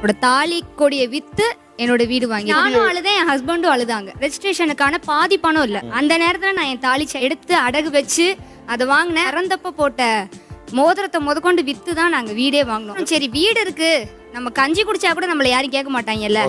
என்னோட தாலி கொடியை வித்து என்னோட வீடு வாங்கி நானும் அழுதேன் என் ஹஸ்பண்டும் அழுதாங்க. ரெஜிஸ்ட்ரேஷனுக்கான பாதி பணம் இல்ல. அந்த நேரத்துல நான் என் தாலி எடுத்து அடகு வச்சு அதை வாங்கினேன். இறந்தப்ப போட்ட மோதிரத்தை முதற்கொண்டு வித்து தான் நாங்க வீடே வாங்கினோம். சரி வீடு இருக்கு. நம்ம கஞ்சி குடிச்சா கூட நம்மள யாரும் கேட்க மாட்டாங்கல்ல.